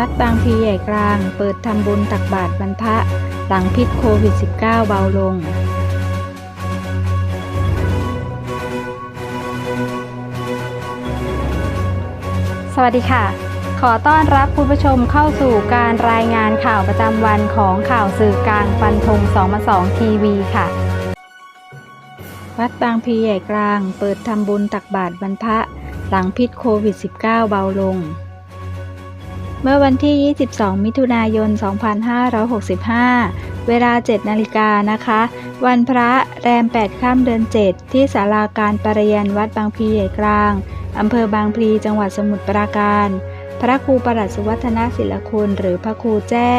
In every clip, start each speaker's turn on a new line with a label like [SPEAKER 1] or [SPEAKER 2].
[SPEAKER 1] วัดบางพลีใหญ่กลาง เปิดทำบุญตักบาตรบรรพะ หลังพิษโควิด -19 เบาลงสวัสดีค่ะ ขอต้อนรับคุณผู้ชมเข้าสู่การรายงานข่าวประจำวันของข่าวสื่อกลางฟันธง2มา2ทีวีค่ะ วัดบางพลีใหญ่กลาง เปิดทำบุญตักบาตรบรรพะ หลังพิษโควิด -19 เบาลง มื่อวันที่ 22 มิถุนายน 2565 เวลา 7 นาฬิกานะคะ วันพระแรม8ค่ำเดือน 7 ที่ศาลาการประเรียนวัดบางพลีใหญ่กลาง อำเภอบางพลีจังหวัดสมุทรปราการ พระครูประหลัดสุวัฒนศิลคุณหรือพระครูแจ้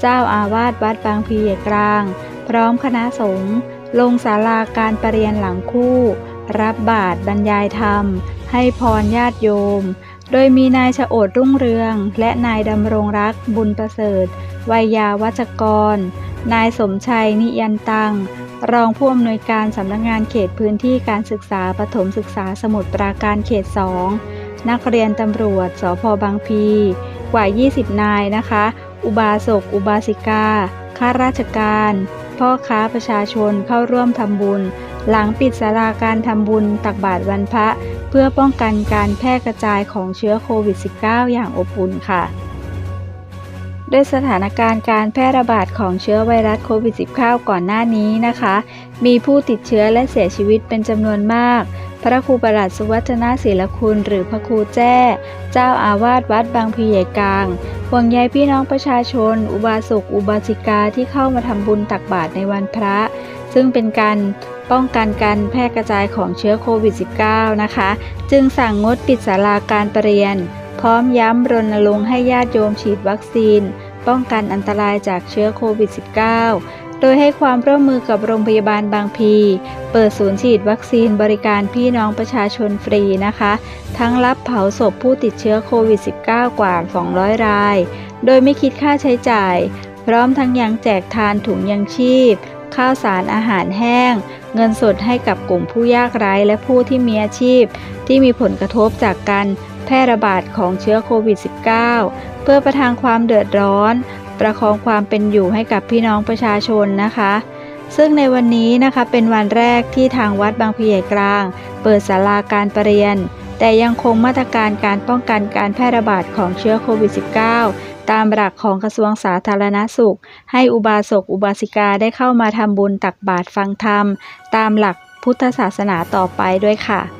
[SPEAKER 1] เจ้าอาวาสวัดบางพลีใหญ่กลาง พร้อมคณะสงฆ์ลงศาลาการประเรียนหลังคู่ รับบาตรบรรยายธรรม ให้พรญาติโยม โดยมีนายชโอดรุ่งเรือง และนายดำรงรักบุญประเสริฐวัยยาวัจกร นายสมชัยนิยันตัง รองผู้อำนวยการสำนักงานเขตพื้นที่การศึกษาปฐมศึกษาสมุทรปราการเขต 2 นักเรียนตำรวจสพบางพี กว่า 20 นายนะคะ อุบาสก อุบาสิกา ข้าราชการ พ่อค้าประชาชนเข้าร่วมทำบุญ หลังปิดศาลาการทำบุญตักบาตรวันพระ เพื่อป้องกันการแพร่กระจายของเชื้อโควิด -19 อย่างอบอุ่นค่ะด้วยสถานการณ์การแพร่ระบาดของเชื้อไวรัสโควิด -19 ก่อนหน้านี้นะคะ มีผู้ติดเชื้อและเสียชีวิตเป็นจำนวนมาก พระครูประหลัดสุวัฒนาศิลคุณหรือพระครูแจ้ เจ้าอาวาสวัดบางพีใหญ่กลางห่วงใยพี่น้องประชาชน อุบาสกอุบาสิกาที่เข้ามาทำบุญตักบาตรในวันพระ ซึ่งเป็นการป้องกันการแพร่กระจายของเชื้อโควิด -19 นะคะ จึงสั่งงดปิดศาลาการประเรียน พร้อมย้ำรณรงค์ให้ญาติโยมฉีดวัคซีน ป้องกันอันตรายจากเชื้อโควิด -19 โดยให้ความร่วมมือกับโรงพยาบาลบางพี เปิดศูนย์ฉีดวัคซีนบริการพี่น้องประชาชนฟรีนะคะ ทั้งรับเผาศพผู้ติดเชื้อโควิด -19 กว่า 200 ราย โดยไม่คิดค่าใช้จ่าย พร้อมทั้งยังแจกทานถุงยังชีพ ข้าวสารอาหารแห้ง เงินสดให้กับกลุ่มผู้ยากไร้และผู้ที่มีอาชีพ ที่มีผลกระทบจากการแพร่ระบาดของเชื้อโควิด -19 เพื่อประทางความเดือดร้อน ประคองความเป็นอยู่ให้กับพี่น้องประชาชนนะคะ ซึ่งในวันนี้นะคะเป็นวันแรกที่ทางวัดบางพลีใหญ่กลาง เปิดศาลาการประเรียน แต่ยังคงมาตรการการป้องกันการแพร่ระบาดของเชื้อโควิด -19 ตามหลักของกระทรวงสาธารณสุข ให้อุบาสกอุบาสิกาได้เข้ามาทำบุญตักบาตรฟังธรรม ตามหลักพุทธศาสนาต่อไปด้วยค่ะ